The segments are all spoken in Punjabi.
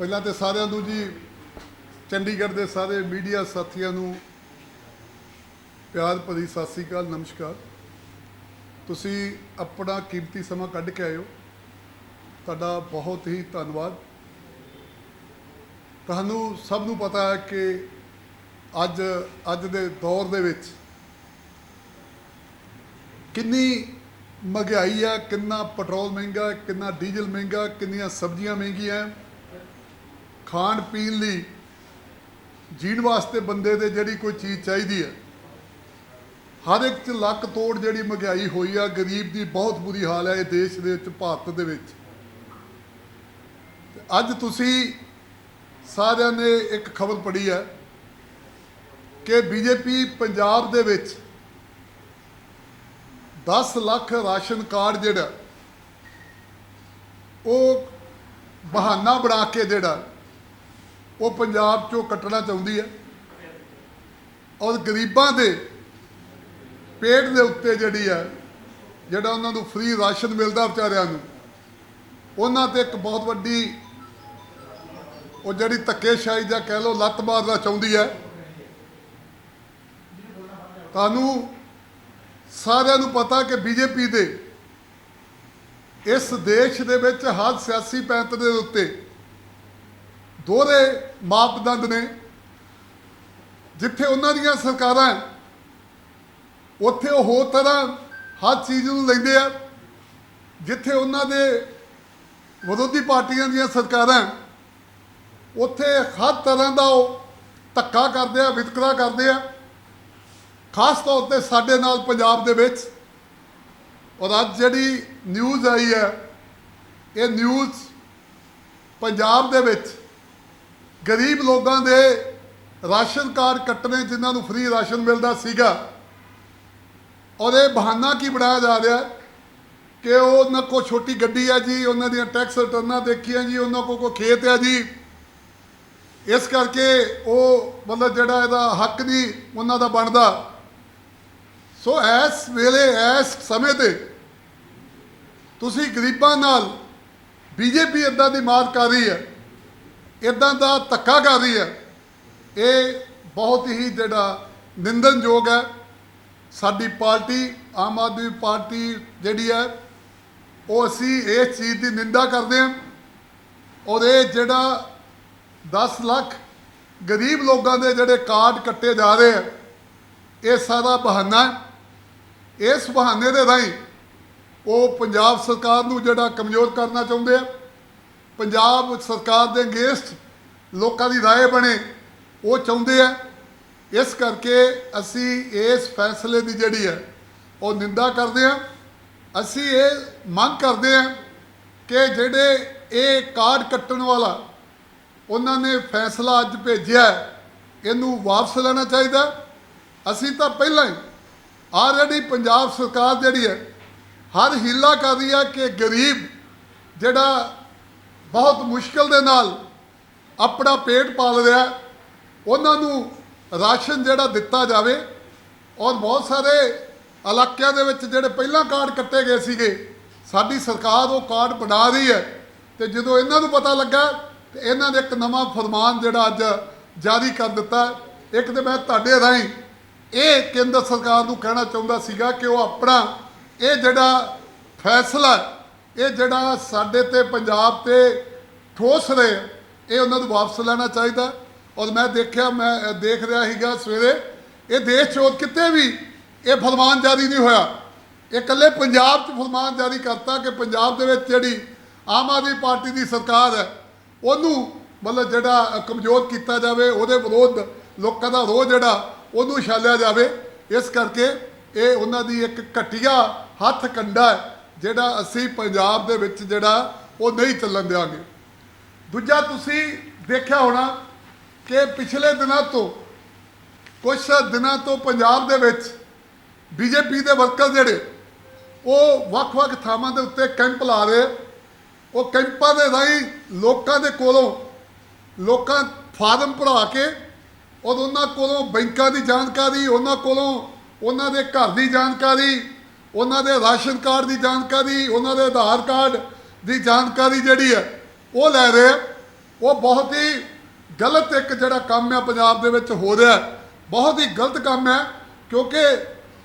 ਪਹਿਲਾਂ ਤੇ ਸਾਰਿਆਂ ਨੂੰ ਜੀ ਚੰਡੀਗੜ੍ਹ ਦੇ ਸਾਰੇ ਮੀਡੀਆ ਸਾਥੀਆਂ ਨੂੰ ਪਿਆਰ ਭਰੀ ਸਤਿ ਸ੍ਰੀ ਅਕਾਲ, ਨਮਸਕਾਰ। ਤੁਸੀਂ ਆਪਣਾ ਕੀਮਤੀ ਸਮਾਂ ਕੱਢ ਕੇ ਆਇਓ। ਤੁਹਾਡਾ ਬਹੁਤ ਹੀ ਧੰਨਵਾਦ। ਤੁਹਾਨੂੰ ਸਭ ਨੂੰ ਪਤਾ ਹੈ ਕਿ ਅੱਜ ਅੱਜ ਦੇ ਦੌਰ ਦੇ ਵਿੱਚ ਕਿੰਨੀ ਮਹਿੰਗਾਈ ਹੈ, ਕਿੰਨਾ ਪੈਟਰੋਲ ਮਹਿੰਗਾ ਕਿੰਨਾ ਡੀਜ਼ਲ ਮਹਿੰਗਾ ਕਿੰਨੀਆਂ ਸਬਜ਼ੀਆਂ ਮਹਿੰਗੀਆਂ ਖਾਣ ਪੀਣ ਲਈ ਜੀਣ ਵਾਸਤੇ ਬੰਦੇ ਦੇ ਜਿਹੜੀ ਕੋਈ ਚੀਜ਼ ਚਾਹੀਦੀ ਹੈ। ਹਰ ਇੱਕ ਚ ਲੱਕ ਤੋੜ ਜਿਹੜੀ ਮਹਿੰਗਾਈ ਹੋਈ ਆ, ਗਰੀਬ ਦੀ ਬਹੁਤ ਬੁਰੀ ਹਾਲ ਹੈ ਇਹ ਦੇਸ਼ ਦੇ ਵਿੱਚ, ਭਾਰਤ ਦੇ ਵਿੱਚ। ਅੱਜ ਤੁਸੀਂ ਸਾਰਿਆਂ ਨੇ ਇੱਕ ਖਬਰ ਪੜ੍ਹੀ ਹੈ ਕਿ ਬੀਜੇਪੀ ਪੰਜਾਬ ਦੇ ਵਿੱਚ 10 ਲੱਖ ਰਾਸ਼ਨ ਕਾਰਡ ਜਿਹੜਾ ਉਹ ਬਹਾਨਾ ਬਣਾ ਕੇ ਜਿਹੜਾ ਉਹ ਪੰਜਾਬ ਚੋਂ ਕੱਟਣਾ ਚਾਹੁੰਦੀ ਹੈ। ਔਰ ਗਰੀਬਾਂ ਦੇ ਪੇਟ ਦੇ ਉੱਤੇ ਜਿਹੜੀ ਹੈ, ਜਿਹੜਾ ਉਹਨਾਂ ਨੂੰ ਫ੍ਰੀ ਰਾਸ਼ਨ ਮਿਲਦਾ ਵਿਚਾਰਿਆਂ ਨੂੰ, ਉਹਨਾਂ ਤੇ ਇੱਕ ਬਹੁਤ ਵੱਡੀ ਉਹ ਜਿਹੜੀ ਧੱਕੇਸ਼ਾਹੀ ਜਾਂ ਕਹਿ ਲਓ ਲੱਤ ਮਾਰਨਾ ਚਾਹੁੰਦੀ ਹੈ। ਤੁਹਾਨੂੰ ਸਾਰਿਆਂ ਨੂੰ ਪਤਾ ਕਿ ਬੀਜੇਪੀ ਦੇ ਇਸ ਦੇਸ਼ ਦੇ ਵਿੱਚ ਹਰ ਸਿਆਸੀ ਪੈਂਤ ਦੇ ਉੱਤੇ ਦੋਹਰੇ ਮਾਪਦੰਡ ਨੇ। ਜਿੱਥੇ ਉਹਨਾਂ ਦੀਆਂ ਸਰਕਾਰਾਂ ਉੱਥੇ ਉਹ ਹੋਰ ਤਰ੍ਹਾਂ ਹਰ ਚੀਜ਼ ਨੂੰ ਲੈਂਦੇ ਆ। ਜਿੱਥੇ ਉਹਨਾਂ ਦੇ ਵਿਰੋਧੀ ਪਾਰਟੀਆਂ ਦੀਆਂ ਸਰਕਾਰਾਂ ਉੱਥੇ ਹਰ ਤਰ੍ਹਾਂ ਦਾ ਉਹ ਧੱਕਾ ਕਰਦੇ ਆ, ਵਿਤਕਰਾ ਕਰਦੇ ਆ। ਖਾਸ ਤੌਰ ਤੇ ਸਾਡੇ ਨਾਲ ਪੰਜਾਬ ਦੇ ਵਿੱਚ। ਔਰ ਅੱਜ ਜਿਹੜੀ ਨਿਊਜ਼ ਆਈ ਹੈ, ਇਹ ਨਿਊਜ਼ ਪੰਜਾਬ ਦੇ ਵਿੱਚ ਗਰੀਬ ਲੋਕਾਂ ਦੇ ਰਾਸ਼ਨ ਕਾਰਡ ਕੱਟਣੇ ਜਿਨ੍ਹਾਂ ਨੂੰ ਫ੍ਰੀ ਰਾਸ਼ਨ ਮਿਲਦਾ ਸੀਗਾ ਔਰ ਇਹ ਬਹਾਨਾ ਕੀ ਬਣਾਇਆ ਜਾ ਰਿਹਾ? ਕਿ ਉਹ ਉਹਨਾਂ ਕੋ ਛੋਟੀ ਗੱਡੀ ਆ ਜੀ, ਉਹਨਾਂ ਦੀਆਂ ਟੈਕਸ ਰਿਟਰਨਾਂ ਦੇਖੀਆਂ ਜੀ, ਉਹਨਾਂ ਕੋ ਕੋ ਖੇਤ ਆ ਜੀ। ਇਸ ਕਰਕੇ ਉਹ ਮਤਲਬ ਜਿਹੜਾ ਇਹਦਾ ਹੱਕ ਨਹੀਂ ਉਹਨਾਂ ਦਾ ਬਣਦਾ। ਸੋ ਇਸ ਵੇਲੇ, ਇਸ ਸਮੇਂ ਤੇ ਤੁਸੀਂ ਗਰੀਬਾਂ ਨਾਲ ਬੀਜੇਪੀ ਇਦਾਂ ਦੀ ਮਾਰ ਕਰ ਰਹੀ ਹੈ। ਇਦਾਂ ਦਾ ਧੱਕਾਕਾਰੀ ਹੈ। ਇਹ ਬਹੁਤ ਹੀ ਜਿਹੜਾ ਨਿੰਦਨਯੋਗ ਹੈ। ਸਾਡੀ ਪਾਰਟੀ, ਆਮ ਆਦਮੀ ਪਾਰਟੀ ਜਿਹੜੀ ਹੈ, ਉਹ ਅਸੀਂ ਇਸ ਚੀਜ਼ ਦੀ ਨਿੰਦਾ ਕਰਦੇ ਹਾਂ। ਔਰ ਇਹ ਜਿਹੜਾ 10 ਲੱਖ ਗਰੀਬ ਲੋਕਾਂ ਦੇ ਜਿਹੜੇ ਕਾਰਡ ਕੱਟੇ ਜਾ ਰਹੇ ਆ, ਇਹ ਸਾਰਾ ਬਹਾਨਾ ਹੈ। ਇਸ ਬਹਾਨੇ ਦੇ ਰਾਹੀਂ ਉਹ ਪੰਜਾਬ ਸਰਕਾਰ ਨੂੰ ਜਿਹੜਾ ਕਮਜ਼ੋਰ ਕਰਨਾ ਚਾਹੁੰਦੇ ਆ ਪੰਜਾਬ ਸਰਕਾਰ ਦੇ ਅਗੇਂਸਟ ਲੋਕਾਂ ਦੀ رائے ਬਣੇ ਉਹ ਚਾਹੁੰਦੇ ਆ ਇਸ ਕਰਕੇ ਅਸੀਂ ਇਸ ਫੈਸਲੇ ਦੀ ਜਿਹੜੀ ਹੈ ਉਹ ਨਿੰਦਾ ਕਰਦੇ ਆ ਅਸੀਂ ਇਹ ਮੰਗ ਕਰਦੇ ਆ ਕਿ ਜਿਹੜੇ ਇਹ ਕਾਰਡ ਕੱਟਣ ਵਾਲਾ ਉਹਨਾਂ ਨੇ ਫੈਸਲਾ ਅੱਜ ਭੇਜਿਆ ਹੈ, ਇਹਨੂੰ ਵਾਪਸ ਲੈਣਾ ਚਾਹੀਦਾ ਅਸੀਂ ਤਾਂ ਪਹਿਲਾਂ ਹੀ ਆਲਰੇਡੀ ਪੰਜਾਬ ਸਰਕਾਰ ਜਿਹੜੀ ਹੈ ਹਰ ਹੀਲਾ ਕਰ ਰਹੀ ਹੈ ਕਿ ਗਰੀਬ ਜਿਹੜਾ ਬਹੁਤ ਮੁਸ਼ਕਲ ਦੇ ਨਾਲ ਆਪਣਾ ਪੇਟ ਪਾਲ ਰਿਹਾ। ਉਹਨਾਂ ਨੂੰ ਰਾਸ਼ਨ ਜਿਹੜਾ ਦਿੱਤਾ ਜਾਵੇ ਔਰ ਬਹੁਤ ਸਾਰੇ ਇਲਾਕਿਆਂ ਦੇ ਵਿੱਚ ਜਿਹੜੇ ਪਹਿਲਾਂ ਕਾਰਡ ਕੱਟੇ ਗਏ ਸੀਗੇ, ਸਾਡੀ ਸਰਕਾਰ ਉਹ ਕਾਰਡ ਬਣਾ ਰਹੀ ਹੈ ਤੇ ਜਦੋਂ ਇਹਨਾਂ ਨੂੰ ਪਤਾ ਲੱਗਾ ਤੇ ਇਹਨਾਂ ਨੇ ਇੱਕ ਨਵਾਂ ਫਰਮਾਨ ਜਿਹੜਾ ਅੱਜ ਜਾਰੀ ਕਰ ਦਿੱਤਾ। ਇੱਕ ਤੇ ਮੈਂ ਤੁਹਾਡੇ ਰਾਹੀਂ ਇਹ ਕੇਂਦਰ ਸਰਕਾਰ ਨੂੰ ਕਹਿਣਾ ਚਾਹੁੰਦਾ ਸੀਗਾ ਕਿ ਉਹ ਆਪਣਾ ਇਹ ਜਿਹੜਾ ਫੈਸਲਾ ਇਹ ਜਿਹੜਾ ਸਾਡੇ ਤੇ ਪੰਜਾਬ ਤੇ ਠੋਸ ਰਹੇ ਇਹ ਉਹਨਾਂ ਨੂੰ ਵਾਪਸ ਲੈਣਾ ਚਾਹੀਦਾ। ਔਰ ਮੈਂ ਦੇਖਿਆ, ਮੈਂ ਦੇਖ ਰਿਹਾ ਸੀਗਾ ਸਵੇਰੇ, ਇਹ ਦੇਸ਼ ਚੋਂ ਕਿਤੇ ਵੀ ਇਹ ਫਰਮਾਨ ਜਾਰੀ ਨਹੀਂ ਹੋਇਆ। ਇਹ ਇਕੱਲੇ ਪੰਜਾਬ 'ਚ ਫਰਮਾਨ ਜਾਰੀ ਕਰਤਾ ਕਿ ਪੰਜਾਬ ਦੇ ਵਿੱਚ ਜਿਹੜੀ ਆਮ ਆਦਮੀ ਪਾਰਟੀ ਦੀ ਸਰਕਾਰ ਹੈ, ਉਹਨੂੰ ਮਤਲਬ ਜਿਹੜਾ ਕਮਜ਼ੋਰ ਕੀਤਾ ਜਾਵੇ, ਉਹਦੇ ਵਿਰੋਧ ਲੋਕਾਂ ਦਾ ਰੋਹ ਜਿਹੜਾ, ਉਹਨੂੰ ਛਾਲਿਆ ਜਾਵੇ। ਇਸ ਕਰਕੇ ਇਹ ਉਹਨਾਂ ਦੀ ਇੱਕ ਘਟੀਆ ਹੱਥ ਕੰਡਾ ਹੈ। ਜਿਹੜਾ ਅਸੀਂ ਪੰਜਾਬ ਦੇ ਵਿੱਚ ਜਿਹੜਾ, ਉਹ ਨਹੀਂ ਚੱਲਣ ਦਿਆਂਗੇ। ਦੂਜਾ ਤੁਸੀਂ ਦੇਖਿਆ ਹੋਣਾ ਕਿ ਪਿਛਲੇ ਦਿਨਾਂ ਤੋਂ ਕੁਝ ਦਿਨਾਂ ਤੋਂ ਪੰਜਾਬ ਦੇ ਵਿੱਚ ਬੀਜੇਪੀ ਦੇ ਵਰਕਰ ਜਿਹੜੇ, ਉਹ ਵੱਖ-ਵੱਖ ਥਾਵਾਂ ਦੇ ਉੱਤੇ ਕੈਂਪ ਲਾ ਰਹੇ। ਉਹ ਕੈਂਪਾਂ ਦੇ ਰਾਹੀਂ ਲੋਕਾਂ ਦੇ ਕੋਲੋਂ ਲੋਕਾਂ ਫਾਰਮ ਭਰਾ ਕੇ, ਔਰ ਉਹਨਾਂ ਕੋਲੋਂ ਬੈਂਕਾਂ ਦੀ ਜਾਣਕਾਰੀ, ਉਹਨਾਂ ਕੋਲੋਂ ਉਹਨਾਂ ਦੇ ਘਰ ਦੀ ਜਾਣਕਾਰੀ ਉਹਨਾਂ ਦੇ ਰਾਸ਼ਨ ਕਾਰਡ ਦੀ ਜਾਣਕਾਰੀ, ਉਹਨਾਂ ਦੇ ਆਧਾਰ ਕਾਰਡ ਦੀ ਜਾਣਕਾਰੀ ਜਿਹੜੀ ਹੈ, ਉਹ ਲੈ ਰਹੇ ਉਹ ਬਹੁਤ ਹੀ ਗਲਤ ਇੱਕ ਜਿਹੜਾ ਕੰਮ ਹੈ ਪੰਜਾਬ ਦੇ ਵਿੱਚ ਹੋ ਰਿਹਾ ਬਹੁਤ ਹੀ ਗਲਤ ਕੰਮ ਹੈ, ਕਿਉਂਕਿ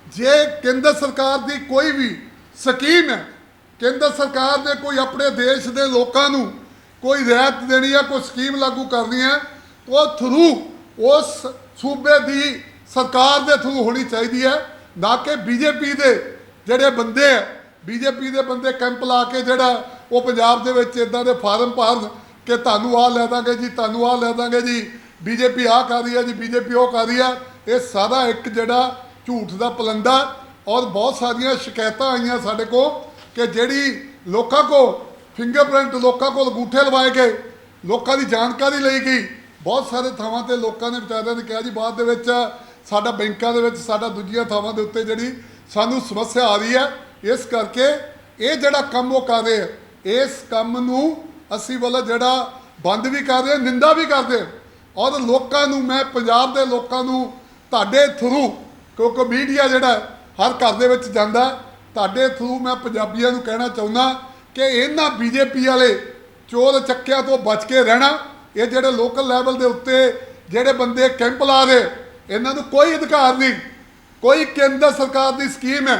ਜੇ ਕੇਂਦਰ ਸਰਕਾਰ ਦੀ ਕੋਈ ਵੀ ਸਕੀਮ ਹੈ, ਕੇਂਦਰ ਸਰਕਾਰ ਨੇ ਕੋਈ ਆਪਣੇ ਦੇਸ਼ ਦੇ ਲੋਕਾਂ ਨੂੰ ਕੋਈ ਰਿਆਇਤ ਦੇਣੀ ਹੈ, ਕੋਈ ਸਕੀਮ ਲਾਗੂ ਕਰਨੀ ਹੈ ਉਹ ਥਰੂ ਉਸ ਸੂਬੇ ਦੀ ਸਰਕਾਰ ਦੇ ਥਰੂ ਹੋਣੀ ਚਾਹੀਦੀ ਹੈ। ਨਾ ਕਿ ਬੀਜੇਪੀ ਦੇ ਜਿਹੜੇ ਬੰਦੇ ਆ ਬੀਜੇਪੀ ਦੇ ਬੰਦੇ ਕੈਂਪ ਲਾ ਕੇ ਜਿਹੜਾ ਉਹ ਪੰਜਾਬ ਦੇ ਵਿੱਚ ਇਦਾਂ ਦੇ ਫਾਰਮ ਭਰਨ ਕਿ ਤੁਹਾਨੂੰ ਆਹ ਲੈ ਦਾਂਗੇ ਜੀ, ਤੁਹਾਨੂੰ ਆਹ ਲੈ ਦਾਂਗੇ ਜੀ, ਬੀਜੇਪੀ ਆਹ ਕਰ ਰਹੀ ਹੈ ਜੀ, ਬੀਜੇਪੀ ਉਹ ਕਰ ਰਹੀ ਹੈ। ਇਹ ਸਾਰਾ ਇੱਕ ਜਿਹੜਾ ਝੂਠ ਦਾ ਪਲੰਦਾ ਔਰ ਬਹੁਤ ਸਾਰੀਆਂ ਸ਼ਿਕਾਇਤਾਂ ਆਈਆਂ ਸਾਡੇ ਕੋਲ ਕਿ ਜਿਹੜੀ ਲੋਕਾਂ ਕੋ ਫਿੰਗਰਪ੍ਰਿੰਟ ਲੋਕਾਂ ਕੋਲ ਅੰਗੂਠੇ ਲਵਾਏ ਗਏ, ਲੋਕਾਂ ਦੀ ਜਾਣਕਾਰੀ ਲਈ ਗਈ। ਬਹੁਤ ਸਾਰੇ ਥਾਵਾਂ ਤੇ ਲੋਕਾਂ ਨੇ ਵਿਚਾਰਿਆਂ ਨੇ ਕਿਹਾ ਜੀ, ਬਾਅਦ ਦੇ ਵਿੱਚ ਸਾਡਾ ਬੈਂਕਾਂ ਦੇ ਵਿੱਚ, ਸਾਡਾ ਦੂਜੀਆਂ ਥਾਵਾਂ ਦੇ ਉੱਤੇ ਜਿਹੜੀ ਸਾਨੂੰ ਸਮੱਸਿਆ ਆ ਰਹੀ ਹੈ। ਇਸ ਕਰਕੇ ਇਹ ਜਿਹੜਾ ਕੰਮ ਉਹ ਕਰ ਰਹੇ ਆ ਇਸ ਕੰਮ ਨੂੰ ਅਸੀਂ ਵੱਲ ਜਿਹੜਾ ਬੰਦ ਵੀ ਕਰ ਰਹੇ ਨਿੰਦਾ ਵੀ ਕਰਦੇ ਔਰ ਲੋਕਾਂ ਨੂੰ, ਮੈਂ ਪੰਜਾਬ ਦੇ ਲੋਕਾਂ ਨੂੰ ਤੁਹਾਡੇ ਥਰੂ ਕਿਉਂਕਿ ਮੀਡੀਆ ਜਿਹੜਾ ਹਰ ਘਰ ਦੇ ਵਿੱਚ ਜਾਂਦਾ ਤੁਹਾਡੇ ਥਰੂ ਮੈਂ ਪੰਜਾਬੀਆਂ ਨੂੰ ਕਹਿਣਾ ਚਾਹੁੰਦਾ ਕਿ ਇਹਨਾਂ ਬੀਜੇਪੀ ਵਾਲੇ ਚੋਰ ਚੱਕਿਆਂ ਤੋਂ ਬਚ ਕੇ ਰਹਿਣਾ, ਇਹ ਜਿਹੜੇ ਲੋਕਲ ਲੈਵਲ ਦੇ ਉੱਤੇ ਜਿਹੜੇ ਬੰਦੇ ਕੈਂਪ ਲਾ ਰਹੇ, ਇਹਨਾਂ ਨੂੰ ਕੋਈ ਅਧਿਕਾਰ ਨਹੀਂ। ਕੋਈ ਕੇਂਦਰ ਸਰਕਾਰ ਦੀ ਸਕੀਮ ਹੈ,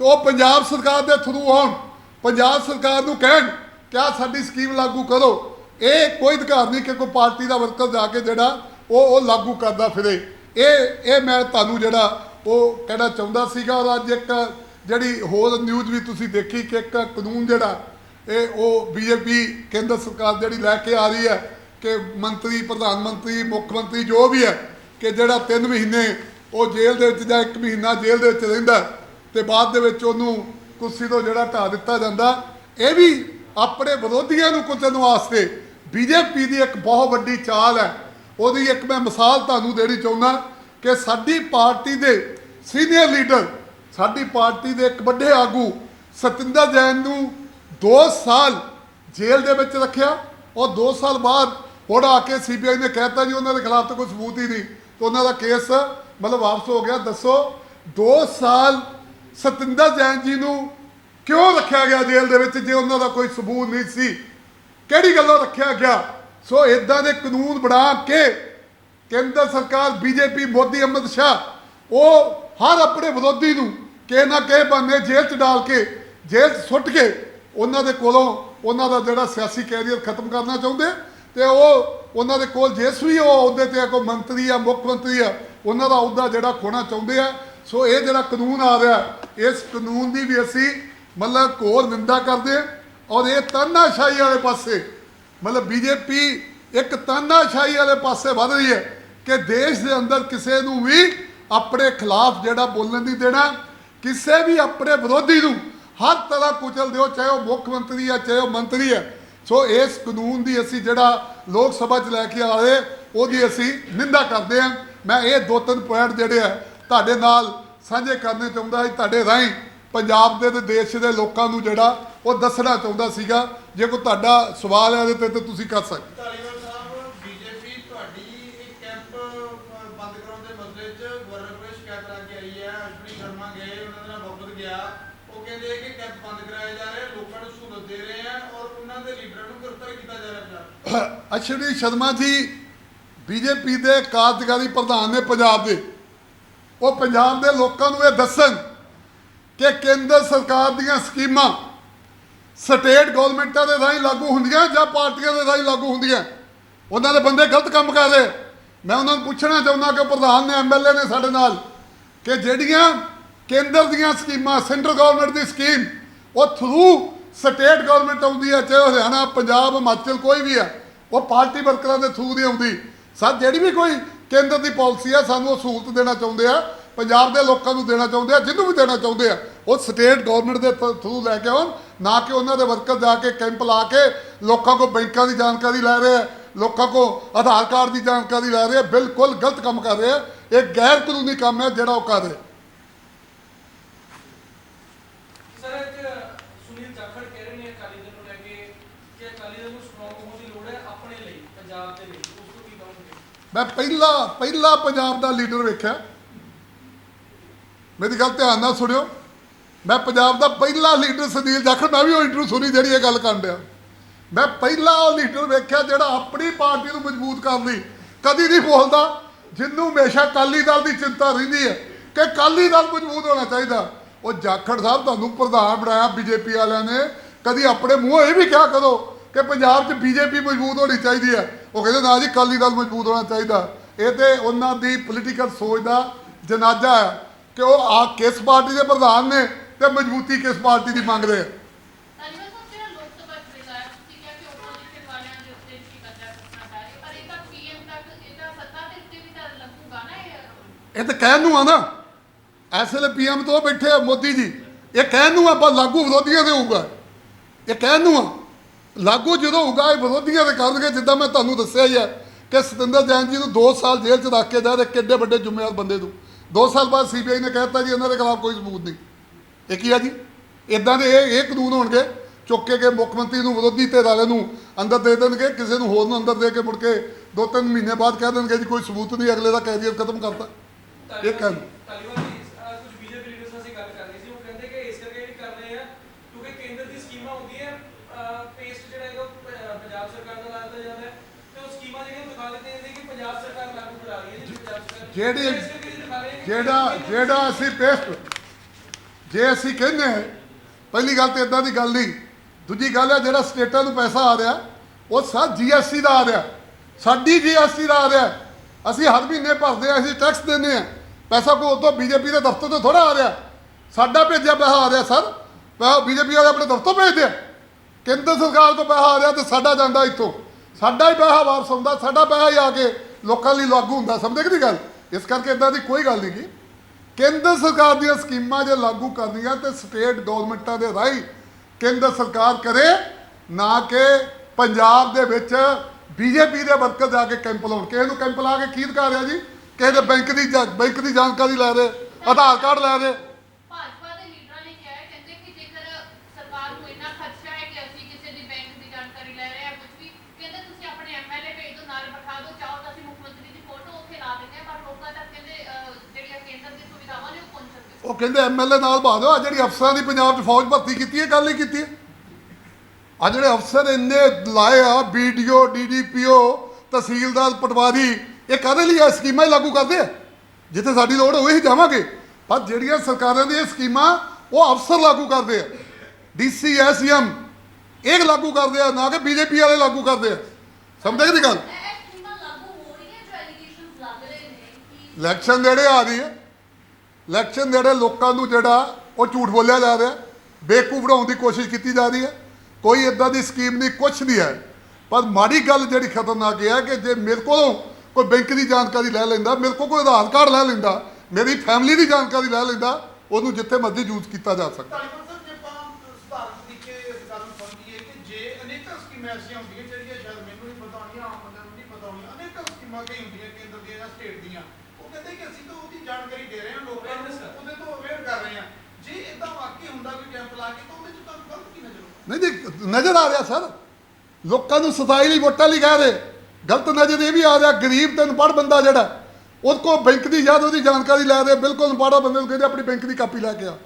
ਤੇ ਉਹ ਪੰਜਾਬ ਸਰਕਾਰ ਦੇ ਥਰੂ ਆਉਣ ਪੰਜਾਬ ਸਰਕਾਰ ਨੂੰ ਕਹਿਣ ਕਿ ਆਹ ਸਾਡੀ ਸਕੀਮ ਲਾਗੂ ਕਰੋ। ਇਹ ਕੋਈ ਅਧਿਕਾਰ ਨਹੀਂ ਕਿ ਕੋਈ ਪਾਰਟੀ ਦਾ ਵਰਕਰ ਜਾ ਕੇ ਜਿਹੜਾ ਉਹ ਉਹ ਲਾਗੂ ਕਰਦਾ ਫਿਰੇ। ਇਹ ਇਹ ਮੈਂ ਤੁਹਾਨੂੰ ਜਿਹੜਾ ਉਹ ਕਹਿਣਾ ਚਾਹੁੰਦਾ ਸੀਗਾ ਔਰ ਅੱਜ ਇੱਕ ਜਿਹੜੀ ਹੋਰ ਨਿਊਜ਼ ਵੀ ਤੁਸੀਂ ਦੇਖੀ ਕਿ ਇੱਕ ਕਾਨੂੰਨ ਜਿਹੜਾ, ਇਹ ਉਹ ਬੀਜੇਪੀ ਕੇਂਦਰ ਸਰਕਾਰ ਜਿਹੜੀ ਲੈ ਕੇ ਆ ਰਹੀ ਹੈ ਕਿ ਮੰਤਰੀ, ਪ੍ਰਧਾਨ ਮੰਤਰੀ, ਮੁੱਖ ਮੰਤਰੀ ਜੋ ਵੀ ਹੈ, ਕਿ ਜਿਹੜਾ 3 ਮਹੀਨੇ ਉਹ ਜੇਲ੍ਹ ਦੇ ਵਿੱਚ ਜਾਂ ਇੱਕ ਮਹੀਨਾ ਜੇਲ੍ਹ ਦੇ ਵਿੱਚ ਰਹਿੰਦਾ ਤੇ ਬਾਅਦ ਦੇ ਵਿੱਚ ਉਹਨੂੰ ਕੁਰਸੀ ਤੋਂ ਜਿਹੜਾ ਢਾ ਦਿੱਤਾ ਜਾਂਦਾ ਇਹ ਵੀ ਆਪਣੇ ਵਿਰੋਧੀਆਂ ਨੂੰ ਕੁਚਲਣ ਵਾਸਤੇ ਬੀਜੇਪੀ ਦੀ ਇੱਕ ਬਹੁਤ ਵੱਡੀ ਚਾਲ ਹੈ। ਉਹਦੀ ਇੱਕ ਮੈਂ ਮਿਸਾਲ ਤੁਹਾਨੂੰ ਦੇਣੀ ਚਾਹੁੰਦਾ ਕਿ ਸਾਡੀ ਪਾਰਟੀ ਦੇ ਸੀਨੀਅਰ ਲੀਡਰ, ਸਾਡੀ ਪਾਰਟੀ ਦੇ ਇੱਕ ਵੱਡੇ ਆਗੂ ਸਤਿੰਦਰ ਜੈਨ ਨੂੰ 2 ਸਾਲ ਜੇਲ੍ਹ ਦੇ ਵਿੱਚ ਰੱਖਿਆ। ਔਰ 2 ਸਾਲ ਬਾਅਦ ਹੁਣ ਆ ਕੇ ਸੀਬੀਆਈ ਨੇ ਕਹਿਤਾ ਜੀ, ਉਹਨਾਂ ਦੇ ਖਿਲਾਫ ਤਾਂ ਕੋਈ ਸਬੂਤ ਹੀ ਨਹੀਂ। ਤੇ ਉਹਨਾਂ ਦਾ ਕੇਸ ਮਤਲਬ ਵਾਪਸ ਹੋ ਗਿਆ ਦੱਸੋ 2 ਸਾਲ ਸਤਿੰਦਰ ਜੈਨ ਜੀ ਨੂੰ ਕਿਉਂ ਰੱਖਿਆ ਗਿਆ ਜੇਲ੍ਹ ਦੇ ਵਿੱਚ ਜੇ ਉਹਨਾਂ ਦਾ ਕੋਈ ਸਬੂਤ ਨਹੀਂ ਸੀ? ਕਿਹੜੀ ਗੱਲੋਂ ਰੱਖਿਆ ਗਿਆ? ਸੋ ਇਦਾਂ ਦੇ ਕਾਨੂੰਨ ਬਣਾ ਕੇ ਕੇਂਦਰ ਸਰਕਾਰ ਬੀਜੇਪੀ ਮੋਦੀ ਅਮਿਤ ਸ਼ਾਹ ਉਹ ਹਰ ਆਪਣੇ ਵਿਰੋਧੀ ਨੂੰ ਕਿ ਨਾ ਕਿਸੇ ਬੰਨੇ ਜੇਲ੍ਹ 'ਚ ਡਾਲ ਕੇ ਜੇਲ੍ਹ 'ਚ ਸੁੱਟ ਕੇ ਉਹਨਾਂ ਦੇ ਕੋਲੋਂ ਉਹਨਾਂ ਦਾ ਜਿਹੜਾ ਸਿਆਸੀ ਕੈਰੀਅਰ ਖਤਮ ਕਰਨਾ ਚਾਹੁੰਦੇ ਤੇ ਉਹ ਉਹਨਾਂ ਦੇ ਕੋਲ ਜਿਸ ਵੀ ਉਹ ਅਹੁਦੇ ਤੇ ਆ, ਕੋਈ ਮੰਤਰੀ ਆ ਮੁੱਖ ਮੰਤਰੀ ਆ ਉਹਨਾਂ ਦਾ ਅਹੁਦਾ ਜਿਹੜਾ ਖੋਣਾ ਚਾਹੁੰਦੇ ਆ। ਸੋ ਇਹ ਜਿਹੜਾ ਕਾਨੂੰਨ ਆ ਰਿਹਾ ਇਸ ਕਾਨੂੰਨ ਦੀ ਵੀ ਅਸੀਂ ਮਤਲਬ ਘੋਰ ਨਿੰਦਾ ਕਰਦੇ ਆ ਔਰ ਇਹ ਤਾਨਾਸ਼ਾਹੀ ਵਾਲੇ ਪਾਸੇ, ਮਤਲਬ ਬੀਜੇਪੀ ਇੱਕ ਤਾਨਾਸ਼ਾਹੀ ਵਾਲੇ ਪਾਸੇ ਵੱਧ ਰਹੀ ਹੈ ਕਿ ਦੇਸ਼ ਦੇ ਅੰਦਰ ਕਿਸੇ ਨੂੰ ਵੀ ਆਪਣੇ ਖਿਲਾਫ ਜਿਹੜਾ ਬੋਲਣ ਨਹੀਂ ਦੇਣਾ, ਕਿਸੇ ਵੀ ਆਪਣੇ ਵਿਰੋਧੀ ਨੂੰ ਹਰ ਤਰ੍ਹਾਂ ਕੁਚਲ ਦਿਓ, ਚਾਹੇ ਉਹ ਮੁੱਖ ਮੰਤਰੀ ਆ, ਚਾਹੇ ਉਹ ਮੰਤਰੀ ਆ। ਸੋ ਇਸ ਕਾਨੂੰਨ ਦੀ ਅਸੀਂ ਜਿਹੜਾ ਲੋਕ ਸਭਾ 'ਚ ਲੈ ਕੇ ਆਏ, ਉਹਦੀ ਅਸੀਂ ਨਿੰਦਾ ਕਰਦੇ ਹਾਂ। ਮੈਂ ਇਹ ਦੋ ਤਿੰਨ ਪੁਆਇੰਟ ਜਿਹੜੇ ਆ ਤੁਹਾਡੇ ਨਾਲ ਸਾਂਝੇ ਕਰਨੇ ਚਾਹੁੰਦਾ ਸੀ ਤੁਹਾਡੇ ਰਾਹੀਂ ਪੰਜਾਬ ਦੇ ਤੇ ਦੇਸ਼ ਦੇ ਲੋਕਾਂ ਨੂੰ ਜਿਹੜਾ ਉਹ ਦੱਸਣਾ ਚਾਹੁੰਦਾ ਸੀਗਾ। ਜੇ ਕੋਈ ਤੁਹਾਡਾ ਸਵਾਲ ਹੈ ਇਹਦੇ ਤੇ ਤਾਂ ਤੁਸੀਂ ਕਰ ਸਕਦੇ ਅਸ਼ਵਨੀ ਸ਼ਰਮਾ ਜਾ ਬੀਜੇਪੀ ਦੇ ਕਾਰਜਕਾਰੀ ਪ੍ਰਧਾਨ ਨੇ ਪੰਜਾਬ ਦੇ। ਉਹ ਪੰਜਾਬ ਦੇ ਲੋਕਾਂ ਨੂੰ ਇਹ ਦੱਸਣ ਕਿ ਕੇਂਦਰ ਸਰਕਾਰ ਦੀਆਂ ਸਕੀਮਾਂ ਸਟੇਟ ਗਵਰਨਮੈਂਟਾਂ ਦੇ ਰਾਹੀਂ ਲਾਗੂ ਹੁੰਦੀਆਂ ਜਾਂ ਪਾਰਟੀਆਂ ਦੇ ਰਾਹੀਂ ਲਾਗੂ ਹੁੰਦੀਆਂ? ਉਹਨਾਂ ਦੇ ਬੰਦੇ ਗਲਤ ਕੰਮ ਕਰ ਰਹੇ। ਮੈਂ ਉਹਨਾਂ ਨੂੰ ਪੁੱਛਣਾ ਚਾਹੁੰਦਾ ਕਿ ਪ੍ਰਧਾਨ ਨੇ ਐਮਐਲਏ ਨੇ ਸਾਡੇ ਨਾਲ ਕਿ ਜਿਹੜੀਆਂ ਕੇਂਦਰ ਦੀਆਂ ਸਕੀਮਾਂ, ਸੈਂਟਰ ਗਵਰਨਮੈਂਟ ਦੀ ਸਕੀਮ, ਉਹ ਥਰੂ ਸਟੇਟ ਗਵਰਨਮੈਂਟ ਆਉਂਦੀ ਹੈ, ਚਾਹੇ ਹਰਿਆਣਾ, ਪੰਜਾਬ, ਹਿਮਾਚਲ ਕੋਈ ਵੀ ਹੈ, ਉਹ ਪਾਰਟੀ ਵਰਕਰਾਂ ਦੇ ਥਰੂ ਨਹੀਂ ਆਉਂਦੀ। ਸਰ, ਜਿਹੜੀ ਵੀ ਕੋਈ ਕੇਂਦਰ ਦੀ ਪਾਲਿਸੀ ਆ, ਸਾਨੂੰ ਉਹ ਸਹੂਲਤ ਦੇਣਾ ਚਾਹੁੰਦੇ ਆ, ਪੰਜਾਬ ਦੇ ਲੋਕਾਂ ਨੂੰ ਦੇਣਾ ਚਾਹੁੰਦੇ ਆ, ਜਿਹਨੂੰ ਵੀ ਦੇਣਾ ਚਾਹੁੰਦੇ ਆ, ਉਹ ਸਟੇਟ ਗਵਰਨਮੈਂਟ ਦੇ ਥਰੂ ਲੈ ਕੇ ਆਉਣ, ਨਾ ਕਿ ਉਹਨਾਂ ਦੇ ਵਰਕਰ ਜਾ ਕੇ ਕੈਂਪ ਲਾ ਕੇ ਲੋਕਾਂ ਕੋਲ ਬੈਂਕਾਂ ਦੀ ਜਾਣਕਾਰੀ ਲੈ ਰਹੇ ਆ, ਲੋਕਾਂ ਕੋ ਆਧਾਰ ਕਾਰਡ ਦੀ ਜਾਣਕਾਰੀ ਲੈ ਰਹੇ ਆ, ਬਿਲਕੁਲ ਗਲਤ ਕੰਮ ਕਰ ਰਹੇ ਆ, ਇਹ ਗੈਰ ਕਾਨੂੰਨੀ ਕੰਮ ਹੈ ਜਿਹੜਾ ਉਹ ਕਰ ਰਹੇ ਸਰ ਇੱਕ ਸੁਨੀਲ ਜਾਖੜ ਕਹਿ ਰਹੇ ਨੇ ਅਕਾਲੀ ਦਲ ਨੂੰ ਲੈ ਕੇ ਕਿ ਅਕਾਲੀ ਦਲ ਨੂੰ ਸਟਰੋਂਗ ਹੋਣ ਦੀ ਲੋੜ ਹੈ ਆਪਣੇ ਲਈ ਪੰਜਾਬ ਦੇ ਲਈ ਉਸ ਤੋਂ ਕੀ ਕਹੋਗੇ ਮੈਂ ਪਹਿਲਾ ਪਹਿਲਾ ਪੰਜਾਬ ਦਾ ਲੀਡਰ ਵੇਖਿਆ। ਮੇਰੀ ਗੱਲ ਧਿਆਨ ਨਾਲ ਸੁਣਿਓ। ਮੈਂ ਪੰਜਾਬ ਦਾ ਪਹਿਲਾ ਲੀਡਰ ਸੁਨੀਲ ਜਾਖੜ, ਮੈਂ ਵੀ ਉਹ ਇੰਟਰਵਿਊ ਸੁਣੀ ਜਿਹੜੀ ਇਹ ਗੱਲ ਕਰਨ ਡਿਆ। ਮੈਂ ਪਹਿਲਾ ਉਹ ਲੀਡਰ ਵੇਖਿਆ ਜਿਹੜਾ ਆਪਣੀ ਪਾਰਟੀ ਨੂੰ ਮਜ਼ਬੂਤ ਕਰਨ ਲਈ ਕਦੀ ਨਹੀਂ ਬੋਲਦਾ, ਜਿੰਨੂੰ ਹਮੇਸ਼ਾ ਅਕਾਲੀ ਦਲ ਦੀ ਚਿੰਤਾ ਰਹਿੰਦੀ ਹੈ ਕਿ ਅਕਾਲੀ ਦਲ ਮਜ਼ਬੂਤ ਹੋਣਾ ਚਾਹੀਦਾ। ਉਹ ਜਾਖੜ ਸਾਹਿਬ ਤੁਹਾਨੂੰ ਪ੍ਰਧਾਨ ਬਣਾਇਆ ਬੀਜੇਪੀ ਵਾਲਿਆਂ ਨੇ। ਕਦੀ ਆਪਣੇ ਮੂੰਹੋਂ ਇਹ ਵੀ ਕਿਹਾ ਕਰੋ ਕਿ ਪੰਜਾਬ 'ਚ ਬੀਜੇਪੀ ਮਜ਼ਬੂਤ ਹੋਣੀ ਚਾਹੀਦੀ ਹੈ। ਉਹ ਕਹਿੰਦੇ ਨਾ ਜੀ ਅਕਾਲੀ ਦਲ ਮਜ਼ਬੂਤ ਹੋਣਾ ਚਾਹੀਦਾ। ਇਹ ਤੇ ਉਹਨਾਂ ਦੀ ਪੋਲੀਟੀਕਲ ਸੋਚ ਦਾ ਜਨਾਜ਼ਾ ਹੈ ਕਿ ਉਹ ਆ ਕਿਸ ਪਾਰਟੀ ਦੇ ਪ੍ਰਧਾਨ ਨੇ ਤੇ ਮਜ਼ਬੂਤੀ ਕਿਸ ਪਾਰਟੀ ਦੀ ਮੰਗਦੇ ਆ। ਇਹ ਤਾਂ ਕਹਿਣ ਨੂੰ ਆ ਨਾ। ਇਸ ਵੇਲੇ ਪੀਐਮ ਤੋਂ ਬੈਠੇ ਆ ਮੋਦੀ ਜੀ। ਇਹ ਕਹਿਣ ਨੂੰ ਆ ਪਰ ਲਾਗੂ ਵਿਰੋਧੀਆਂ ਦੇ ਹੋਊਗਾ। ਇਹ ਕਹਿਣ ਨੂੰ ਆ। ਲਾਗੂ ਜਦੋਂ ਹੋਊਗਾ, ਇਹ ਵਿਰੋਧੀਆਂ ਦੇ ਕਰਨਗੇ, ਜਿੱਦਾਂ ਮੈਂ ਤੁਹਾਨੂੰ ਦੱਸਿਆ ਹੀ ਹੈ ਕਿ ਸਤਿੰਦਰ ਜੈਨ ਜੀ ਨੂੰ 2 ਸਾਲ ਜੇਲ੍ਹ 'ਚ ਰੱਖ ਕੇ ਜਾ ਰਹੇ ਕਿੱਡੇ ਵੱਡੇ ਜ਼ਿੰਮੇਵਾਰ ਬੰਦੇ ਨੂੰ। 2 ਸਾਲ ਬਾਅਦ ਸੀਬੀਆਈ ਨੇ ਕਹਿਤਾ ਜੀ, ਇਹਨਾਂ ਦੇ ਖਿਲਾਫ ਕੋਈ ਸਬੂਤ ਨਹੀਂ। ਇਹ ਕੀ ਆ ਜੀ? ਇਦਾਂ ਦੇ ਇਹ ਇਹ ਕਾਨੂੰਨ ਹੋਣਗੇ, ਚੁੱਕ ਕੇ ਕੇ ਮੁੱਖ ਮੰਤਰੀ ਨੂੰ ਵਿਰੋਧੀ ਧਿਰ ਵਾਲੇ ਨੂੰ ਅੰਦਰ ਦੇ ਦੇਣਗੇ, ਕਿਸੇ ਨੂੰ ਹੋਰ ਨੂੰ ਅੰਦਰ ਦੇ ਕੇ ਮੁੜ ਕੇ ਦੋ ਤਿੰਨ ਮਹੀਨੇ ਬਾਅਦ ਕਹਿ ਦੇਣਗੇ ਜੀ, ਕੋਈ ਸਬੂਤ ਨਹੀਂ, ਅਗਲੇ ਦਾ ਕੈਰੀਅਰ ਖਤਮ ਕਰਤਾ। ਇਹ ਕਹਿਣ ਤਾਲੀਬਾਨ ਦੀ ਅਹ, ਕੁਝ ਬੀਜੇਪੀ ਲੀਡਰਸ ਨਾਲ ਅਸੀਂ ਗੱਲ ਕਰ ਰਹੇ ਸੀ ਉਹ ਕਹਿੰਦੇ ਕਿ ਇਸ ਕਰਕੇ ਵੀ ਕਰ ਰਹੇ ਆ ਕਿਉਂਕਿ ਕੇਂਦਰ ਦੀ ਸਕੀਮਾਂ ਹੁੰਦੀਆਂ ਪੇਸਟ ਜਿਹੜਾ ਹੈਗਾ ਉਹ ਪ- ਅਹ, ਪੰਜਾਬ ਸਰਕਾਰ ਦਾ ਲਾਤਾ ਜਾਂਦਾ ਹੈ ਤੇ ਉਹ ਸਕੀਮਾਂ ਜਿਹੜੀਆਂ ਦਿਖਾ ਦਿੰਦੇ ਨੇ ਕਿ ਪੰਜਾਬ ਸਰਕਾਰ ਲਾਗੂ ਕਰਾ ਰਹੀ ਹੈ ਜੀ ਪੰਜਾਬ ਸਰਕਾਰ ਜਿਹੜੀ- ਜਿਹੜਾ ਜਿਹੜਾ ਅਸੀਂ ਪੇਸਟ ਜੇ ਅਸੀਂ ਕਹਿੰਦੇ ਹਾਂ, ਪਹਿਲੀ ਗੱਲ ਤੇ ਇਦਾਂ ਦੀ ਗੱਲ ਨਹੀਂ। ਦੂਜੀ ਗੱਲ ਹੈ ਜਿਹੜਾ ਸਟੇਟਾਂ ਨੂੰ ਪੈਸਾ ਆ ਰਿਹਾ, ਉਹ ਸਭ ਜੀਐਸਟੀ ਦਾ ਆ ਰਿਹਾ। ਸਾਡੀ ਜੀਐਸਟੀ ਦਾ ਆ ਰਿਹਾ। ਅਸੀਂ ਹਰ ਮਹੀਨੇ ਭਰਦੇ ਆ ਅਸੀਂ ਟੈਕਸ ਦਿੰਦੇ ਆ ਪੈਸਾ ਕੋਈ ਉਦੋਂ ਬੀਜੇਪੀ ਦੇ ਦਫ਼ਤਰ ਤੋਂ ਥੋੜਾ ਆ ਰਿਹਾ। ਸਾਡਾ ਭੇਜਿਆ ਪੈਸਾ ਆ ਰਿਹਾ, ਸਰ। ਪੈਸਾ ਬੀਜੇਪੀ ਵਾਲੇ ਆਪਣੇ ਦਫ਼ਤਰ ਭੇਜਦੇ ਆ ਕੇਂਦਰ ਸਰਕਾਰ ਤੋਂ ਪੈਸਾ ਆ ਰਿਹਾ ਤੇ ਸਾਡਾ ਜਾਂਦਾ ਇੱਥੋਂ। ਸਾਡਾ ਹੀ ਪੈਸਾ ਵਾਪਸ ਆਉਂਦਾ, ਸਾਡਾ ਪੈਸਾ ਹੀ ਆ ਕੇ ਲੋਕਾਂ ਲਈ ਲਾਗੂ ਹੁੰਦਾ। ਸਮਝਦੇ ਕਿ ਨਹੀਂ ਗੱਲ? ਇਸ ਕਰਕੇ ਇਦਾਂ ਦੀ ਕੋਈ ਗੱਲ ਨਹੀਂ ਗੀ। ਕੇਂਦਰ ਸਰਕਾਰ ਦੀਆਂ ਸਕੀਮਾਂ ਜੇ ਲਾਗੂ ਕਰਨੀਆਂ ਤੇ ਸਟੇਟ ਗਵਰਨਮੈਂਟਾਂ ਦੇ ਰਾਹੀਂ ਕੇਂਦਰ ਸਰਕਾਰ ਕਰੇ, ਨਾ ਕਿ ਪੰਜਾਬ ਦੇ ਵਿੱਚ ਬੀਜੇਪੀ ਦੇ ਵਰਕਰ ਜਾ ਕੇ ਕੈਂਪ ਲਾਉਣ। ਕਿਸੇ ਨੂੰ ਕੈਂਪ ਲਾ ਕੇ ਕੀ ਦਿਖਾ ਰਿਹਾ ਜੀ? ਕਿਸੇ ਦੇ ਬੈਂਕ ਦੀ ਜਾ- ਬੈਂਕ ਦੀ ਜਾਣਕਾਰੀ ਲੈ ਰਹੇ, ਆਧਾਰ ਕਾਰਡ ਲੈ ਰਹੇ ਭਾਜਪਾ ਦੇ ਲੀਡਰਾਂ ਨੇ ਕਿਹਾ ਹੈ ਕਹਿੰਦੇ ਕਿ ਜੇਕਰ ਸਰਕਾਰ ਨੂੰ ਇੰਨਾ ਖਰਚਾ ਹੈ ਕਿ ਅਸੀਂ ਕਿਸੇ ਦੀ ਬੈਂਕ ਦੀ ਜਾਣਕਾਰੀ ਲੈ ਰਹੇ ਹਾਂ ਕੁਝ ਵੀ ਕਹਿੰਦੇ ਤੁਸੀਂ ਆਪਣੇ ਐਮਐਲਏ ਭੇਜ ਦਿਓ ਨਾਲ ਬਿਠਾ ਦਿਓ ਚਾਹੋ ਤਾਂ ਅਸੀਂ ਮੁੱਖ ਮੰਤਰੀ ਦੀ ਫੋਟੋ ਉੱਥੇ ਲਾ ਦਿੰਦੇ ਹਾਂ ਪਰ ਲੋਕਾਂ ਤੱਕ ਕਹਿੰਦੇ ਅਹ, ਜਿਹੜੀਆਂ ਕੇਂਦਰ ਦੀ ਸੁਵਿਧਾਵਾਂ ਨੇ ਉਹ ਪਹੁੰਚਣ ਉਹ ਕਹਿੰਦੇ ਐਮਐਲਏ ਨਾਲ ਬਾਦੋ ਆ ਜਿਹੜੀ ਅਫਸਰਾਂ ਦੀ ਪੰਜਾਬ 'ਚ ਫੌਜ ਭਰਤੀ ਕੀਤੀ ਹੈ ਗੱਲ ਨਹੀਂ ਕੀਤੀ ਆ ਜਿਹੜੇ ਅਫਸਰ ਇੰਨੇ ਲਾਏ ਆ ਬੀਡੀਓ ਡੀਡੀਪੀਓ ਤਹਿਸੀਲਦਾਰ ਪਟਵਾਰੀ ਇਹ ਕਾਹਦੇ ਲਈ ਆ? ਸਕੀਮਾਂ ਹੀ ਲਾਗੂ ਕਰਦੇ ਆ। ਜਿੱਥੇ ਸਾਡੀ ਲੋੜ ਹੋਵੇ ਹੀ ਜਾਵਾਂਗੇ। ਪਰ ਜਿਹੜੀਆਂ ਸਰਕਾਰਾਂ ਦੀਆਂ ਸਕੀਮਾਂ ਉਹ ਅਫਸਰ ਲਾਗੂ ਕਰਦੇ ਆ। ਡੀਸੀ ਐਸਐਮ ਇਹ ਲਾਗੂ ਕਰਦੇ ਆ ਨਾ ਕਿ ਬੀਜੇਪੀ ਵਾਲੇ ਲਾਗੂ ਕਰਦੇ ਆ। ਸਮਝਦੇ ਕਿ ਨਹੀਂ ਗੱਲ? ਇਹ ਸਕੀਮਾਂ ਲਾਗੂ ਹੋ ਰਹੀਆਂ ਜੋ ਐਲੀਗੇਸ਼ਨਸ ਲੱਗ ਰਹੇ ਨੇ ਕਿ ਇਲੈਕਸ਼ਨ ਨੇੜੇ ਆ ਰਹੀ ਹੈ। ਇਲੈਕਸ਼ਨ ਨੇੜੇ ਲੋਕਾਂ ਨੂੰ ਜਿਹੜਾ ਉਹ ਝੂਠ ਬੋਲਿਆ ਜਾ ਰਿਹਾ ਬੇਕੂਫ ਬਣਾਉਣ ਦੀ ਕੋਸ਼ਿਸ਼ ਕੀਤੀ ਜਾ ਰਹੀ ਹੈ। ਕੋਈ ਇਦਾਂ ਦੀ ਸਕੀਮ ਨਹੀਂ, ਕੁਛ ਨਹੀਂ ਹੈ। ਪਰ ਮਾੜੀ ਗੱਲ ਜਿਹੜੀ ਖਤਰਨਾਕ ਇਹ ਹੈ ਕਿ ਜੇ ਮੇਰੇ ਕੋਲੋਂ ਕੋਈ ਬੈਂਕ ਦੀ ਜਾਣਕਾਰੀ ਲੈ ਲੈਂਦਾ, ਮੇਰੇ ਕੋਲ ਕੋਈ ਆਧਾਰ ਕਾਰਡ ਲੈ ਲੈਂਦਾ, ਮੇਰੀ ਫੈਮਿਲੀ ਦੀ ਜਾਣਕਾਰੀ ਲੈ ਲੈਂਦਾ, ਉਹਨੂੰ ਜਿੱਥੇ ਮਰਜ਼ੀ ਯੂਜ਼ ਕੀਤਾ ਜਾ ਸਕਦਾ ਤਾਲੀਬਾਨ ਸਾਹਿਬ ਜੇ ਆਪਾਂ ਸੁਧਾਰਨ ਤਰੀਕੇ ਇਸ ਗੱਲ ਨੂੰ ਸਮਝੀਏ ਕਿ ਜੇ ਅਨੇਕਾਂ ਸਕੀਮਾਂ ਐਸੀਆਂ ਹੁੰਦੀਆਂ ਜਿਹੜੀਆਂ ਸ਼ਾਇਦ ਮੈਨੂੰ ਨਹੀਂ ਪਤਾ ਹੋਣੀਆਂ ਆਮ ਬੰਦੇ ਨੂੰ ਨਹੀਂ ਪਤਾ ਹੋਣੀਆਂ ਅਨੇਕਾਂ ਸਕੀਮਾਂ ਕਈ ਹੁੰਦੀਆਂ ਕੇਂਦਰ ਦੀਆਂ ਜਾਂ ਸਟੇਟ ਦੀਆਂ ਉਹ ਕਹਿੰਦੇ ਕਿ ਅਸੀਂ ਤਾਂ ਉਹਦੀ ਜਾਣਕਾਰੀ ਦੇ ਰਹੇ ਹਾਂ ਲੋਕਾਂ ਨੂੰ Awareness ਕਰ। ਉਹਦੇ ਤੋਂ ਅਵੇਅਰ ਕਰ ਰਹੇ ਹਾਂ ਜੇ ਇਦਾਂ ਵਾਕਈ ਹੁੰਦਾ ਕੋਈ ਕੈਂਪ ਲਾ ਕੇ ਤਾਂ ਉਹਦੇ ਚ ਤੁਹਾਨੂੰ ਗਲਤ ਕੀ ਨਜ਼ਰ ਆਉਂਦਾ ਨਹੀਂ ਜੀ, ਨਜ਼ਰ ਆ ਰਿਹਾ ਸਰ। ਲੋਕਾਂ ਨੂੰ ਸਤਾਈ ਲਈ ਵੋਟਾਂ ਲਈ ਕਹਿ ਰਹੇ। ਗਲਤ ਨਜ਼ਰ ਇਹ ਵੀ ਆ ਰਿਹਾ, ਗਰੀਬ ਤੇ ਅਨਪੜ੍ਹ ਬੰਦਾ ਜਿਹੜਾ, ਉਹਦੇ ਕੋਲ ਬੈਂਕ ਦੀ ਯਾਦ ਉਹਦੀ ਜਾਣਕਾਰੀ ਲੈ ਰਹੇ, ਬਿਲਕੁਲ ਅਨਪੜ੍ਹ ਬੰਦੇ ਨੂੰ ਕਹਿੰਦੇ ਆਪਣੀ ਬੈਂਕ ਦੀ ਕਾਪੀ ਲੈ ਕੇ ਆ।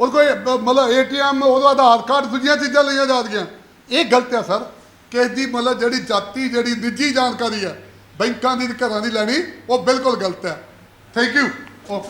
ਉਹਦੇ ਕੋਈ ਬ- ਮਤਲਬ ਏਟੀਐਮ, ਉਹਦਾ ਆਧਾਰ ਕਾਰਡ ਦੂਜੀਆਂ ਚੀਜ਼ਾਂ ਲਈਆਂ ਜਾ ਰਹੀਆਂ। ਇਹ ਗਲਤ ਹੈ ਸਰ। ਕਿਸ ਦੀ ਮਤਲਬ ਜਿਹੜੀ ਜਾਤੀ, ਜਿਹੜੀ ਨਿੱਜੀ ਜਾਣਕਾਰੀ ਹੈ ਬੈਂਕਾਂ ਦੀ ਘਰਾਂ ਦੀ ਲੈਣੀ, ਉਹ ਬਿਲਕੁਲ ਗਲਤ ਹੈ ਥੈਂਕ ਯੂ ਓਕੇ